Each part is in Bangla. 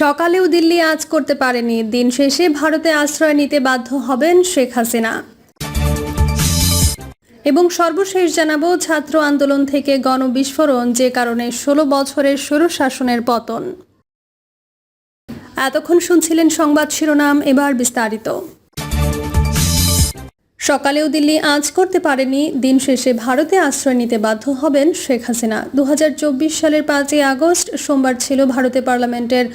সকালেও দিল্লি আজ করতে পারেনি। দিন শেষে ভারতে আশ্রয় নিতে বাধ্য হবেন শেখ হাসিনা। এবং সর্বশেষ জানাব, ছাত্র আন্দোলন থেকে গণবিস্ফোরণ, যে কারণে ষোলো বছরের স্বৈর শাসনের পতন। এতক্ষণ শুনছিলেন সংবাদ শিরোনাম, এবার বিস্তারিত। সকালেও দিল্লি আজ করতে পারেনি। দিন শেষে ভারতে আশ্রয় নিতে বাধ্য হবেন শেখ হাসিনা। দু হাজার চব্বিশ সালের পাঁচই আগস্ট, সোমবার ছিল ভারতে পার্লামেন্টের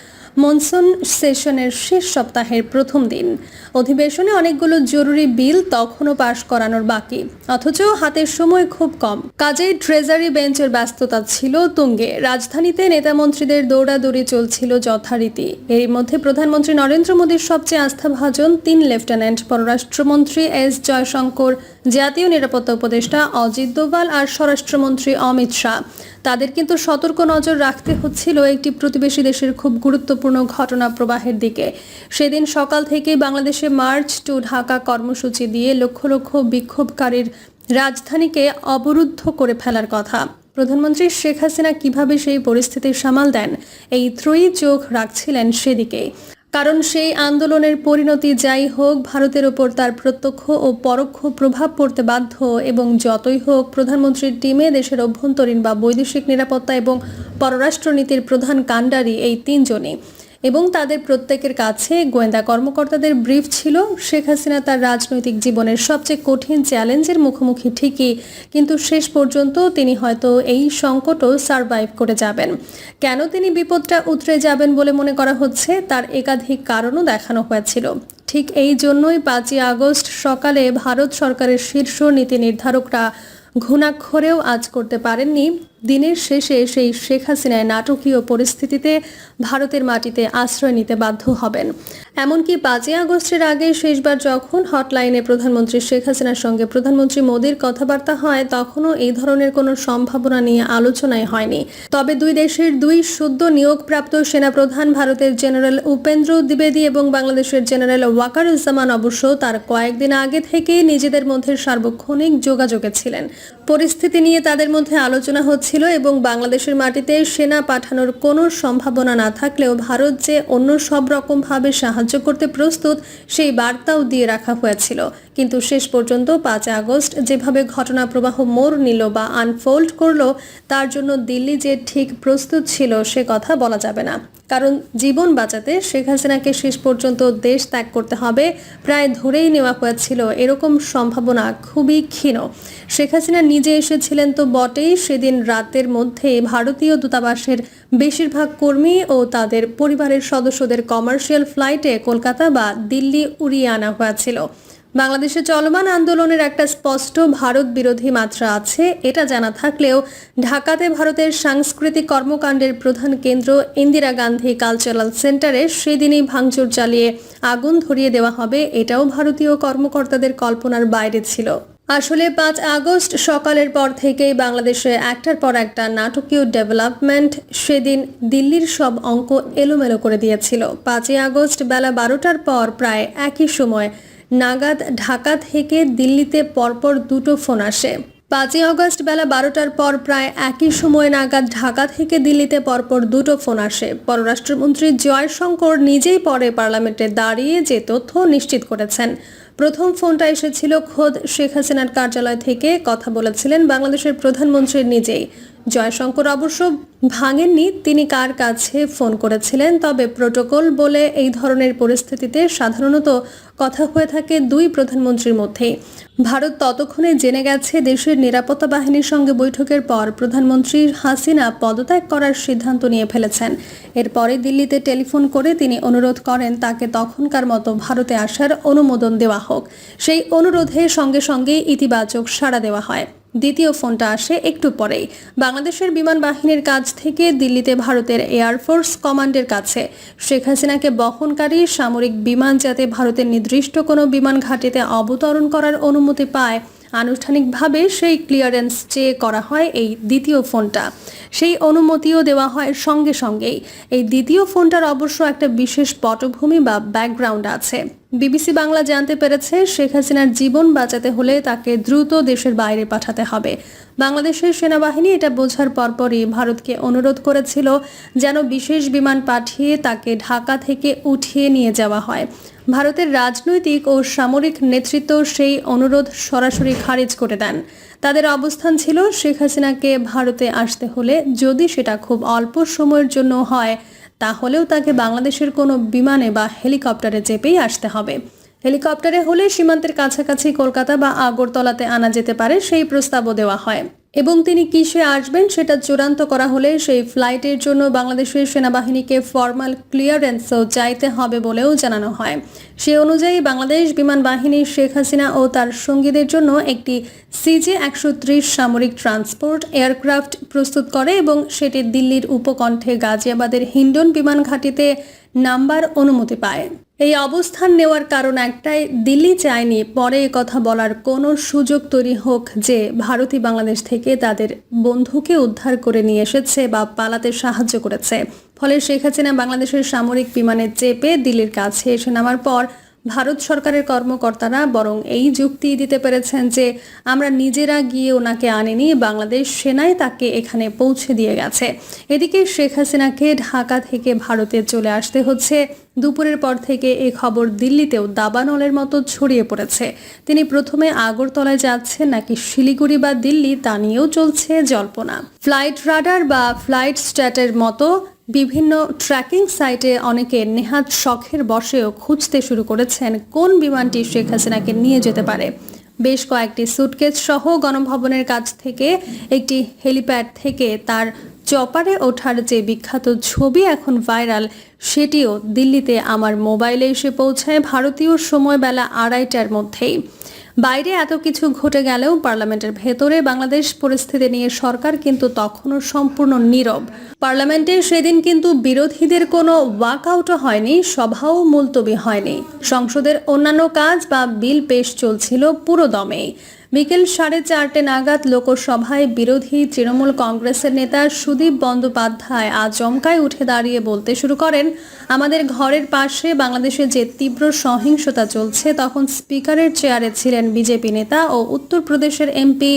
মনসুন সেশনের শেষ সপ্তাহের প্রথম দিন। অধিবেশনে অনেকগুলো জরুরি বিল তখনও পাশ করানোর বাকি। অথচ হাতের সময় খুব কম। কাজেই ট্রেজারি বেঞ্চের ব্যস্ততা ছিল তুঙ্গে। রাজধানীতে নেতামন্ত্রীদের দৌড়াদৌড়ি চলছিল যথারীতি। এর মধ্যে প্রধানমন্ত্রী নরেন্দ্র মোদীর সবচেয়ে আস্থাভাজন তিন লেফটেন্যান্ট পররাষ্ট্রমন্ত্রী এস জয়শঙ্কর জাতীয় নিরাপত্তা উপদেষ্টা অজিত দোভাল আর স্বরাষ্ট্রমন্ত্রী অমিত শাহ। তাদের কিন্তু সতর্ক নজর রাখতে হচ্ছিল একটি প্রতিবেশী দেশের খুব গুরুত্বপূর্ণ ঘটনা প্রবাহের দিকে। সেদিন সকাল থেকেই বাংলাদেশে মার্চ টু ঢাকা কর্মসূচি দিয়ে লক্ষ লক্ষ বিক্ষোভকারীর রাজধানীকে অবরুদ্ধ করে ফেলার কথা। প্রধানমন্ত্রী শেখ হাসিনা কীভাবে সেই পরিস্থিতির সামাল দেন? এই ত্রয়ী চোখ রাখছিলেন সেদিকে কারণ সেই আন্দোলনের পরিণতি যাই হোক, ভারতের ওপর তার প্রত্যক্ষ ও পরোক্ষ প্রভাব পড়তে বাধ্য এবং যতই হোক প্রধানমন্ত্রীর টিমে দেশের অভ্যন্তরীণ বা বৈদেশিক নিরাপত্তা এবং পররাষ্ট্রনীতির প্রধান কাণ্ডারি এই তিনজনই। এবং তাদের প্রত্যেকের কাছে গোয়েন্দা কর্মকর্তাদের ব্রিফ ছিল। শেখ হাসিনা তার রাজনৈতিক জীবনের সবচেয়ে কঠিন চ্যালেঞ্জের মুখোমুখি ঠিকই, কিন্তু শেষ পর্যন্ত তিনি হয়তো এই সংকটও সারভাইভ করে যাবেন। কেন তিনি বিপদটা উতরে যাবেন বলে মনে করা হচ্ছে, তার একাধিক কারণও দেখানো হয়েছিল। ঠিক এই জন্যই পাঁচই আগস্ট সকালে ভারত সরকারের শীর্ষ নীতি নির্ধারকরা ঘুণাক্ষরেও আজ করতে পারেননি। দিনের শেষে সেই শেখ হাসিনায় নাটকীয় পরিস্থিতিতে ভারতের মাটিতে আশ্রয় নিতে বাধ্য হবেন। এমনকি পাঁচই আগস্টের আগে শেষবার যখন হটলাইনে প্রধানমন্ত্রী শেখ হাসিনার সঙ্গে প্রধানমন্ত্রী মোদীর কথাবার্তা হয়, তখনও এই ধরনের কোনো সম্ভাবনা নিয়ে আলোচনাই হয়নি। তবে দুই দেশের দুই সদ্য নিয়োগপ্রাপ্ত সেনাপ্রধান ভারতের জেনারেল উপেন্দ্র দ্বিবেদী এবং বাংলাদেশের জেনারেল ওয়াকারুজ্জামান অবশ্য তার কয়েকদিন আগে থেকে নিজেদের মধ্যে সার্বক্ষণিক যোগাযোগে ছিলেন। পরিস্থিতি নিয়ে তাদের মধ্যে আলোচনা হচ্ছিল এবং বাংলাদেশের মাটিতে সেনা পাঠানোর কোনো সম্ভাবনা না থাকলেও ভারত যে অন্য সব রকমভাবে সাহায্য করতে প্রস্তুত, সেই বার্তাও দিয়ে রাখা হয়েছিল। কিন্তু শেষ পর্যন্ত পাঁচ আগস্ট যেভাবে ঘটনা প্রবাহ মোড় নিল বা আনফোল্ড করল, তার জন্য দিল্লি যে ঠিক প্রস্তুত ছিল সে কথা বলা যাবে না। কারণ জীবন বাঁচাতে শেখ হাসিনাকে শেষ পর্যন্ত দেশ ত্যাগ করতে হবে প্রায় ধরেই নেওয়া হয়েছিল। এরকম সম্ভাবনা খুবই ক্ষীণ। শেখ হাসিনা নিজে এসেছিলেন তো বটেই, সেদিন রাতের মধ্যে ভারতীয় দূতাবাসের বেশিরভাগ কর্মী ও তাদের পরিবারের সদস্যদের কমার্শিয়াল ফ্লাইটে কলকাতা বা দিল্লি উড়িয়ে আনা হয়েছিল। বাংলাদেশে চলমান আন্দোলনের একটা স্পষ্ট ভারত বিরোধী মাত্রা আছে, এটা জানা থাকলেও ঢাকাতে ভারতের সাংস্কৃতিক কর্মকাণ্ডের প্রধান কেন্দ্র ইন্দিরা গান্ধী কালচারাল সেন্টারে সেদিনই ভাঙচুর চালিয়ে আগুন ধরিয়ে দেওয়া হবে, এটাও ভারতীয় কর্মকর্তাদের কল্পনার বাইরে ছিল। আসলে পাঁচ আগস্ট সকালের পর থেকেই বাংলাদেশে একটার পর একটা নাটকীয় ডেভেলপমেন্ট সেদিন দিল্লির সব অঙ্ক এলোমেলো করে দিয়েছিল। পাঁচই আগস্ট বেলা বারোটার পর প্রায় একই সময় নাগাদ ঢাকা থেকে দিল্লিতে পরপর দুটো ফোন আসে। পাঁচই আগস্ট বেলা বারোটার পর প্রায় একই সময় নাগাদ ঢাকা থেকে দিল্লিতে পরপর দুটো ফোন আসে। পররাষ্ট্রমন্ত্রী জয়শঙ্কর নিজেই পরে পার্লামেন্টে দাঁড়িয়ে যে তথ্য নিশ্চিত করেছেন। প্রথম ফোনটা এসেছিল খোদ শেখ হাসিনার কার্যালয় থেকে, কথা বলেছিলেন বাংলাদেশের প্রধানমন্ত্রী নিজেই। জয়শঙ্কর অবশ্য ভাঙেননি। তিনি কার কাছে ফোন করেছিলেন? তবে প্রোটোকল বলে এই ধরনের পরিস্থিতিতে সাধারণত কথা হয়ে থাকে দুই প্রধানমন্ত্রীর মধ্যেই। ভারত ততক্ষণে জেনে গেছে দেশের নিরাপত্তা বাহিনীর সঙ্গে বৈঠকের পর প্রধানমন্ত্রী হাসিনা পদত্যাগ করার সিদ্ধান্ত নিয়ে ফেলেছেন। এরপরে দিল্লিতে টেলিফোন করে তিনি অনুরোধ করেন তাকে তখনকার মতো ভারতে আসার অনুমোদন দেওয়া হোক। সেই অনুরোধে সঙ্গে সঙ্গে ইতিবাচক সাড়া দেওয়া হয়। দ্বিতীয় ফোনটা আসে একটু পরেই। বাংলাদেশের বিমান বাহিনীর কাছ থেকে দিল্লিতে ভারতের এয়ারফোর্স কমান্ডের কাছে। শেখ হাসিনাকে বহনকারী সামরিক বিমান যাতে ভারতের নির্দিষ্ট কোনো বিমান ঘাটিতে অবতরণ করার অনুমতি পায় আনুষ্ঠানিকভাবে সেই ক্লিয়ারেন্স চেয়ে করা হয় এই দ্বিতীয় ফোনটা, সেই অনুমতিও দেওয়া হয় সঙ্গে সঙ্গেই। এই দ্বিতীয় ফোনটার অবশ্য একটা বিশেষ পটভূমি বা ব্যাকগ্রাউন্ড আছে। বিবিসি বাংলা জানতে পেরেছে শেখ হাসিনার জীবন বাঁচাতে হলে তাকে দ্রুত দেশের বাইরে পাঠাতে হবে। বাংলাদেশের সেনাবাহিনী এটা বোঝার পরপরই ভারতকে অনুরোধ করেছিল যেন বিশেষ বিমান পাঠিয়ে তাকে ঢাকা থেকে উঠিয়ে নিয়ে যাওয়া হয়। ভারতের রাজনৈতিক ও সামরিক নেতৃত্ব সেই অনুরোধ সরাসরি খারিজ করে দেন। তাদের অবস্থান ছিল, শেখ হাসিনাকে ভারতে আসতে হলে যদি সেটা খুব অল্প সময়ের জন্য হয়, তাহলেও তাকে বাংলাদেশের কোনো বিমানে বা হেলিকপ্টারে চেপেই আসতে হবে। হেলিকপ্টারে হলে সীমান্তের কাছাকাছি কলকাতা বা আগরতলাতে আনা যেতে পারে সেই প্রস্তাবও দেওয়া হয়। এবং তিনি কিসে আসবেন সেটা চূড়ান্ত করা হলে সেই ফ্লাইটের জন্য বাংলাদেশের সেনাবাহিনীকে ফর্মাল ক্লিয়ারেন্সও চাইতে হবে বলেও জানানো হয়। সে অনুযায়ী বাংলাদেশ বিমান বাহিনী শেখ হাসিনা ও তার সঙ্গীদের জন্য একটি সিজে একশো ত্রিশ সামরিক ট্রান্সপোর্ট এয়ারক্রাফট প্রস্তুত করে এবং সেটি দিল্লির উপকণ্ঠে গাজিয়াবাদের হিন্ডন বিমান ঘাঁটিতে নাম্বার অনুমতি পায়। এই অবস্থান নেওয়ার কারণ একটাই, দিল্লি চায়নি, পরে কথা বলার কোনো সুযোগ তৈরি হোক যে ভারতই বাংলাদেশ থেকে তাদের বন্ধুকে উদ্ধার করে নিয়ে এসেছে বা পালাতে সাহায্য করেছে। ফলে শেখ হাসিনা বাংলাদেশের সামরিক বিমানে চেপে দিল্লির কাছে এসে নামার পর ভারত সরকারের কর্মকর্তারা বরং এই যুক্তি দিতে পেরেছেন যে আমরা নিজেরা গিয়ে ওনাকে আনিনি, বাংলাদেশ সেনাই তাকে এখানে পৌঁছে দিয়ে গেছে। এদিকে শেখ হাসিনাকে ঢাকা থেকে ভারতে চলে আসতে হচ্ছে। দুপুরের পর থেকে এই খবর দিল্লিতেও দাবানলের মতো ছড়িয়ে পড়েছে। তিনি প্রথমে আগরতলায় যাচ্ছেন, নাকি শিলিগুড়ি বা দিল্লি তা নিয়েও চলছে জল্পনা। ফ্লাইট রাডার বা ফ্লাইট স্ট্যাটের মতো বিভিন্ন ট্র্যাকিং সাইটে অনেকে নেহাত শখের বসেও খুঁজতে শুরু করেছেন কোন বিমানটি শেখ হাসিনাকে নিয়ে যেতে পারে। বেশ কয়েকটি সুটকেস সহ গণভবনের কাছ থেকে একটি হেলিপ্যাড থেকে তার চপারে ওঠার যে বিখ্যাত ছবি এখন ভাইরাল সেটিও দিল্লিতে আমার মোবাইলে এসে পৌঁছায় ভারতীয় সময় বেলা আড়াইটার মধ্যেই। বাইরে এত কিছু ঘটে গেলেও পার্লামেন্টের ভেতরে বাংলাদেশ পরিস্থিতি নিয়ে সরকার কিন্তু তখনও সম্পূর্ণ নীরব। পার্লামেন্টে সেদিন কিন্তু বিরোধীদের কোনো ওয়াকআউটও হয়নি, সভাও মুলতবি হয়নি। সংসদের অন্যান্য কাজ বা বিল পেশ চলছিল পুরো দমেই বিকেল সাড়ে চারটে নাগাদ লোকসভায় বিরোধী তৃণমূল কংগ্রেসের নেতা সুদীপ বন্দ্যোপাধ্যায় আচমকায় উঠে দাঁড়িয়ে বলতে শুরু করেন, আমাদের ঘরের পাশে বাংলাদেশে যে তীব্র সহিংসতা চলছে, তখন স্পিকারের চেয়ারে ছিলেন বিজেপি নেতা ও উত্তরপ্রদেশের এমপি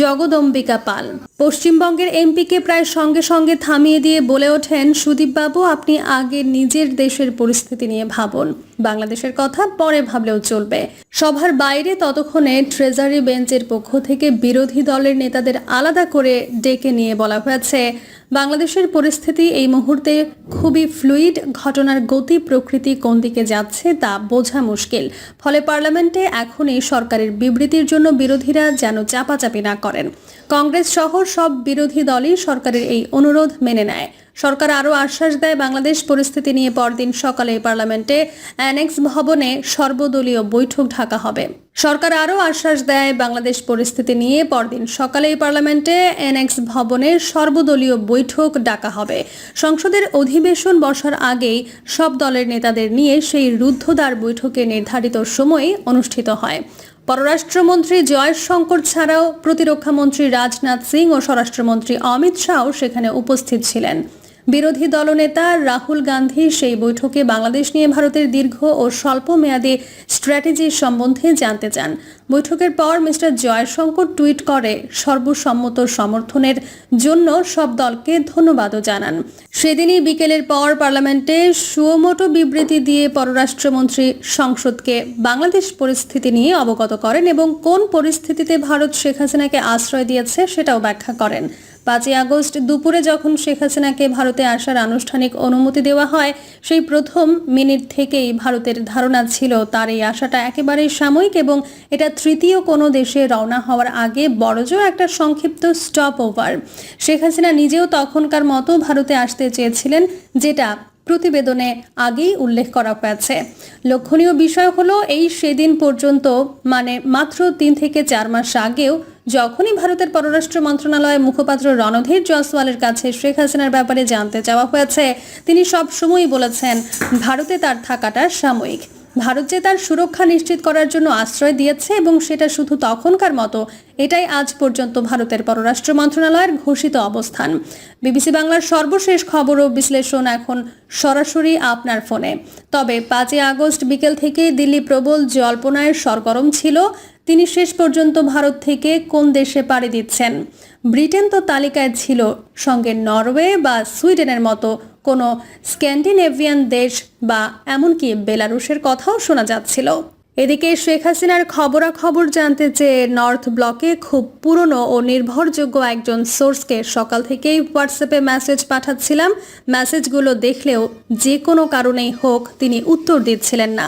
জগদম্বিকা পাল। পশ্চিমবঙ্গের এমপিকে প্রায় সঙ্গে সঙ্গে থামিয়ে দিয়ে বলে ওঠেন সুদীপবাবু, আপনি আগে নিজের দেশের পরিস্থিতি নিয়ে ভাবুন। বাংলাদেশের কথা পরে ভাবলেও চলবে। সভার বাইরে ততক্ষণে ট্রেজারি বেঞ্চের পক্ষ থেকে বিরোধী দলের নেতাদের আলাদা করে ডেকে নিয়ে বলা হয়েছে, বাংলাদেশের পরিস্থিতি এই মুহূর্তে খুবই ফ্লুইড, ঘটনার গতি প্রকৃতি কোন দিকে যাচ্ছে তা বোঝা মুশকিল। ফলে পার্লামেন্টে এখনই সরকারের বিবৃতির জন্য বিরোধীরা যেন চাপাচাপি না করেন। কংগ্রেস সহ সব বিরোধী দলই সরকারের এই অনুরোধ মেনে নেয়। সরকার আরও আশ্বাস দেয়, বাংলাদেশ পরিস্থিতি নিয়ে পরদিন সকালে পার্লামেন্টে অ্যানেক্স ভবনে সর্বদলীয় বৈঠক ঢাকা হবে। সরকার আরও আশ্বাস দেয় বাংলাদেশ পরিস্থিতি নিয়ে। পরদিন সকালেই পার্লামেন্টে এনএক্স ভবনে সর্বদলীয় বৈঠক ডাকা হবে। সংসদের অধিবেশন বসার আগেই সব দলের নেতাদের নিয়ে সেই রুদ্ধদ্বার বৈঠকে নির্ধারিত সময়ে অনুষ্ঠিত হয়। পররাষ্ট্রমন্ত্রী জয়শঙ্কর ছাড়াও প্রতিরক্ষামন্ত্রী রাজনাথ সিং ও স্বরাষ্ট্রমন্ত্রী অমিত শাহও সেখানে উপস্থিত ছিলেন। বিরোধী দলনেতা রাহুল গান্ধী সেই বৈঠকে বাংলাদেশ নিয়ে ভারতের দীর্ঘ ও স্বল্প মেয়াদী স্ট্র্যাটেজি সম্বন্ধে জানতে চান। বৈঠকের পর মিস্টার জয়শঙ্কর টুইট করে সর্বসম্মত সমর্থনের জন্য সব দলকে ধন্যবাদও জানান। সেদিনই বিকেলের পর পার্লামেন্টে সুমোটো বিবৃতি দিয়ে পররাষ্ট্রমন্ত্রী সংসদকে বাংলাদেশ পরিস্থিতি নিয়ে অবগত করেন এবং কোন পরিস্থিতিতে ভারত শেখ হাসিনাকে আশ্রয় দিয়েছে সেটাও ব্যাখ্যা করেন। পাঁচই আগস্ট দুপুরে যখন শেখ হাসিনাকে ভারতে আসার আনুষ্ঠানিক অনুমতি দেওয়া হয়, সেই প্রথম মিনিট থেকেই ভারতের ধারণা ছিল তার এই আশাটা একেবারে সাময়িক এবং এটা তৃতীয় কোনো দেশে রওনা হওয়ার আগে বড়জ একটা সংক্ষিপ্ত স্টপ ওভার শেখ হাসিনা নিজেও তখনকার মতো ভারতে আসতে চেয়েছিলেন, যেটা প্রতিবেদনে আগেই উল্লেখ করা হয়েছে। লক্ষণীয় বিষয় হলো, এই সেদিন পর্যন্ত মানে মাত্র তিন থেকে চার মাস আগেও, যখনই ভারতের পররাষ্ট্র মন্ত্রণালয়ের মুখপাত্র রণধীর জয়সওয়ালের কাছে শেখ হাসিনার ব্যাপারে জানতে চাওয়া হয়েছে, তিনি সব সময়ই বলেছেন, ভারতে তার থাকাটা সাময়িক। ভারত যে তার সুরক্ষা নিশ্চিত করার জন্য আশ্রয় দিয়েছে এবং সেটা শুধু তখনকার মতো, এটাই আজ পর্যন্ত ভারতের পররাষ্ট্র মন্ত্রণালয়ের ঘোষিত অবস্থান। বিবিসি বাংলার সর্বশেষ খবর ও বিশ্লেষণ এখন সরাসরি আপনার ফোনে। তবে পাঁচই আগস্ট বিকেল থেকে দিল্লি প্রবল জল্পনায় সরগরম ছিল। তিনি শেষ পর্যন্ত ভারত থেকে কোন দেশে পাড়ি দিচ্ছেন? ব্রিটেন তো তালিকায় ছিল, সঙ্গে নরওয়ে বা সুইডেনের মতো কোনো স্ক্যান্ডিনেভিয়ান দেশ বা এমনকি বেলারুশের কথাও শোনা যাচ্ছিল। এদিকে শেখ হাসিনার খবরাখবর জানতে চেয়ে নর্থ ব্লকে খুব পুরনো ও নির্ভরযোগ্য একজন সোর্সকে সকাল থেকেই হোয়াটসঅ্যাপে মেসেজ পাঠাচ্ছিলাম। মেসেজগুলো দেখলেও যে কোনো কারণেই হোক তিনি উত্তর দিচ্ছিলেন না।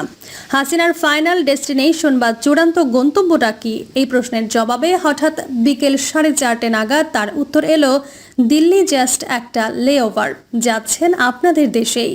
হাসিনার ফাইনাল ডেস্টিনেশন বা চূড়ান্ত গন্তব্যটা কি? এই প্রশ্নের জবাবে হঠাৎ বিকেল সাড়ে চারটে নাগাদ তার উত্তর এলো, দিল্লি জাস্ট একটা লেওভার। যাচ্ছেন আপনাদের দেশেই।